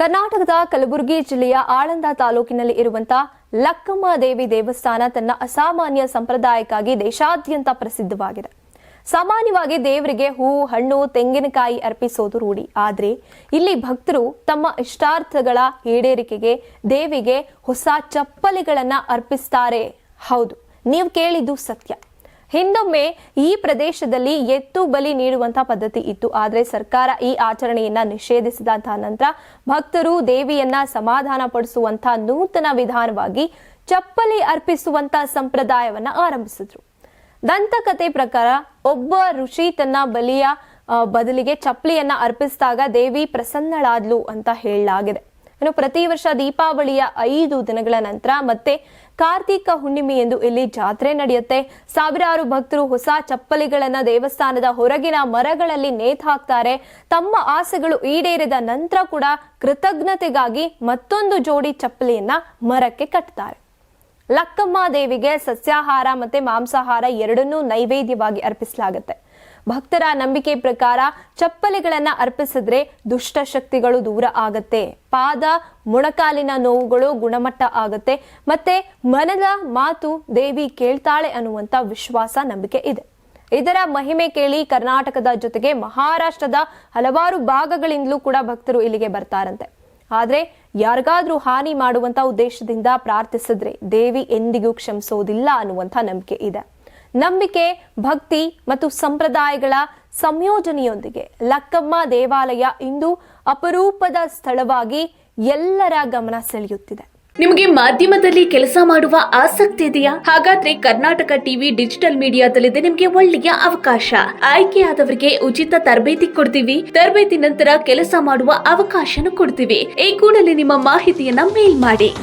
ಕರ್ನಾಟಕದ ಕಲಬುರಗಿ ಜಿಲ್ಲೆಯ ಆಳಂದ ತಾಲೂಕಿನಲ್ಲಿ ಇರುವಂತಹ ಲಕ್ಕಮ್ಮ ದೇವಿ ದೇವಸ್ಥಾನ ತನ್ನ ಅಸಾಮಾನ್ಯ ಸಂಪ್ರದಾಯಕ್ಕಾಗಿ ದೇಶಾದ್ಯಂತ ಪ್ರಸಿದ್ಧವಾಗಿದೆ. ಸಾಮಾನ್ಯವಾಗಿ ದೇವರಿಗೆ ಹೂವು ಹಣ್ಣು, ತೆಂಗಿನಕಾಯಿ ಅರ್ಪಿಸೋದು ರೂಢಿ. ಆದರೆ ಇಲ್ಲಿ ಭಕ್ತರು ತಮ್ಮ ಇಷ್ಟಾರ್ಥಗಳ ಈಡೇರಿಕೆಗೆ, ದೇವಿಗೆ ಹೊಸ ಚಪ್ಪಲಿಗಳನ್ನ ಅರ್ಪಿಸ್ತಾರೆ. ಹೌದು, ನೀವು ಕೇಳಿದ್ದು ಸತ್ಯ. ಹಿಂದೊಮ್ಮೆ ಈ ಪ್ರದೇಶದಲ್ಲಿ ಎತ್ತು ಬಲಿ ನೀಡುವಂತಹ ಪದ್ಧತಿ ಇತ್ತು. ಆದರೆ ಸರ್ಕಾರ ಈ ಆಚರಣೆಯನ್ನ ನಿಷೇಧಿಸಿದಂತಹ ನಂತರ ಭಕ್ತರು ದೇವಿಯನ್ನ ಸಮಾಧಾನ ಪಡಿಸುವಂತಹ ನೂತನ ವಿಧಾನವಾಗಿ ಚಪ್ಪಲಿ ಅರ್ಪಿಸುವಂತ ಸಂಪ್ರದಾಯವನ್ನ ಆರಂಭಿಸಿದ್ರು. ದಂತಕತೆ ಪ್ರಕಾರ ಒಬ್ಬ ಋಷಿ ತನ್ನ ಬಲಿಯ ಬದಲಿಗೆ ಚಪ್ಪಲಿಯನ್ನ ಅರ್ಪಿಸಿದಾಗ ದೇವಿ ಪ್ರಸನ್ನಳಾದ್ಲು ಅಂತ ಹೇಳಲಾಗಿದೆ. ಇನ್ನು ಪ್ರತಿ ವರ್ಷ ದೀಪಾವಳಿಯ ಐದು ದಿನಗಳ ನಂತರ ಮತ್ತೆ ಕಾರ್ತಿಕ ಹುಣ್ಣಿಮೆ ಎಂದು ಇಲ್ಲಿ ಜಾತ್ರೆ ನಡೆಯುತ್ತೆ. ಸಾವಿರಾರು ಭಕ್ತರು ಹೊಸ ಚಪ್ಪಲಿಗಳನ್ನ ದೇವಸ್ಥಾನದ ಹೊರಗಿನ ಮರಗಳಲ್ಲಿ ನೇತು ಹಾಕ್ತಾರೆ. ತಮ್ಮ ಆಸೆಗಳು ಈಡೇರಿದ ನಂತರ ಕೂಡ ಕೃತಜ್ಞತೆಗಾಗಿ ಮತ್ತೊಂದು ಜೋಡಿ ಚಪ್ಪಲಿಯನ್ನ ಮರಕ್ಕೆ ಕಟ್ತಾರೆ. ಲಕ್ಕಮ್ಮ ದೇವಿಗೆ ಸಸ್ಯಾಹಾರ ಮತ್ತೆ ಮಾಂಸಾಹಾರ ಎರಡನ್ನೂ ನೈವೇದ್ಯವಾಗಿ ಅರ್ಪಿಸಲಾಗುತ್ತೆ. ಭಕ್ತರ ನಂಬಿಕೆ ಪ್ರಕಾರ ಚಪ್ಪಲಿಗಳನ್ನ ಅರ್ಪಿಸಿದ್ರೆ ದುಷ್ಟ ಶಕ್ತಿಗಳು ದೂರ ಆಗತ್ತೆ. ಪಾದ, ಮೊಣಕಾಲಿನ ನೋವುಗಳು ಗುಣಮಟ್ಟ ಆಗತ್ತೆ. ಮತ್ತೆ ಮನದ ಮಾತು ದೇವಿ ಕೇಳ್ತಾಳೆ ಅನ್ನುವಂತ ವಿಶ್ವಾಸ, ನಂಬಿಕೆ ಇದೆ. ಇದರ ಮಹಿಮೆ ಕೇಳಿ ಕರ್ನಾಟಕದ ಜೊತೆಗೆ ಮಹಾರಾಷ್ಟ್ರದ ಹಲವಾರು ಭಾಗಗಳಿಂದಲೂ ಕೂಡ ಭಕ್ತರು ಇಲ್ಲಿಗೆ ಬರ್ತಾರಂತೆ. ಆದ್ರೆ ಯಾರಿಗಾದ್ರೂ ಹಾನಿ ಮಾಡುವಂತ ಉದ್ದೇಶದಿಂದ ಪ್ರಾರ್ಥಿಸಿದ್ರೆ ದೇವಿ ಎಂದಿಗೂ ಕ್ಷಮಿಸೋದಿಲ್ಲ ಅನ್ನುವಂಥ ನಂಬಿಕೆ ಇದೆ. ನಂಬಿಕೆ, ಭಕ್ತಿ ಮತ್ತು ಸಂಪ್ರದಾಯಗಳ ಸಂಯೋಜನೆಯೊಂದಿಗೆ ಲಕ್ಕಮ್ಮ ದೇವಾಲಯ ಇಂದು ಅಪರೂಪದ ಸ್ಥಳವಾಗಿ ಎಲ್ಲರ ಗಮನ ಸೆಳೆಯುತ್ತಿದೆ. ನಿಮಗೆ ಮಾಧ್ಯಮದಲ್ಲಿ ಕೆಲಸ ಮಾಡುವ ಆಸಕ್ತಿ ಇದೆಯಾ? ಹಾಗಾದ್ರೆ ಕರ್ನಾಟಕ ಟಿವಿ ಡಿಜಿಟಲ್ ಮೀಡಿಯಾದಲ್ಲಿದೆ ನಿಮಗೆ ಒಳ್ಳೆಯ ಅವಕಾಶ. ಆಯ್ಕೆಯಾದವರಿಗೆ ಉಚಿತ ತರಬೇತಿ ಕೊಡ್ತೀವಿ. ತರಬೇತಿ ನಂತರ ಕೆಲಸ ಮಾಡುವ ಅವಕಾಶನೂ ಕೊಡ್ತೀವಿ. ಈ ಕೂಡಲೇ ನಿಮ್ಮ ಮಾಹಿತಿಯನ್ನ ಮೇಲ್ ಮಾಡಿ.